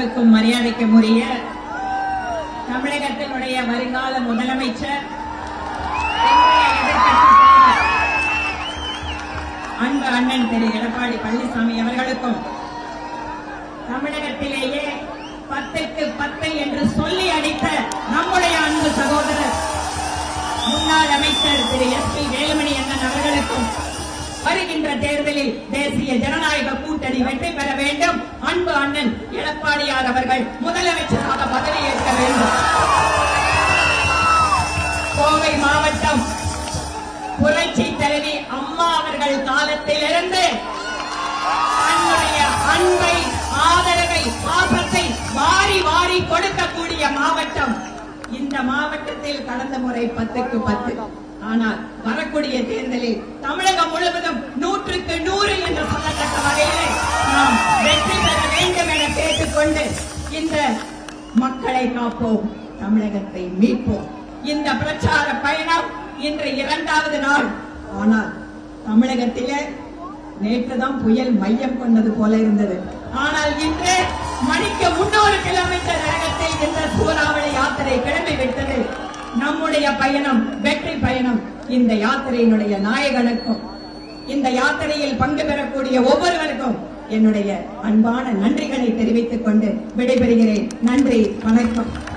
அன்பிற்கும் மரியாதைக்கும் உரிய தமிழகத்தினுடைய வருங்கால முதலமைச்சர் அன்பு அண்ணன் திரு எடப்பாடி பழனிசாமி அவர்களுக்கும் தமிழகத்திலேயே பத்துக்கு பத்து என்று சொல்லி அடித்த நம்முடைய அன்பு சகோதரர் முன்னாள் அமைச்சர் திரு எஸ் பி வேலுமணி அண்ணன் அவர்களுக்கும் வருகின்ற தேர்தலில் தேசிய ஜனநாயக கூட்டணி வெற்றி பெற வேண்டும். அன்பு அண்ணன் எடப்பாடியார் அவர்கள் முதலமைச்சராக பதவியேற்க வேண்டும். கோவை மாவட்டம் புரட்சி தலைவி அம்மா அவர்கள் காலத்திலிருந்து தன்னுடைய அன்பை ஆதரவை பாசத்தை வாரி வாரி கொடுக்கக்கூடிய மாவட்டம். இந்த மாவட்டத்தில் கடந்த முறை பத்துக்கு பத்து. ஆனால் வரக்கூடிய தேர்தலில் தமிழகம் முழுவதும் நூற்றுக்கு நூறு மக்களை காப்போம் தமிழகத்தை மீட்போம். இந்த பிரச்சார பயணம் இன்று இரண்டாவது நாள். ஆனால் தமிழகத்திலே நேற்றுதான் புயல் மையம் கொண்டது போல இருந்தது. ஆனால் இன்று மணிக்கு முன்னூறு கிலோமீட்டர் வேகத்தில் இந்த சூறாவளி யாத்திரை கிளம்பி விட்டது நம்முடைய பயணம் வெற்றி பயணம். இந்த யாத்திரையினுடைய நாயகனுக்கும் இந்த யாத்திரையில் பங்கு பெறக்கூடிய ஒவ்வொருவருக்கும் என்னுடைய அன்பான நன்றிகளை தெரிவித்துக் கொண்டு விடைபெறுகிறேன். நன்றி வணக்கம்.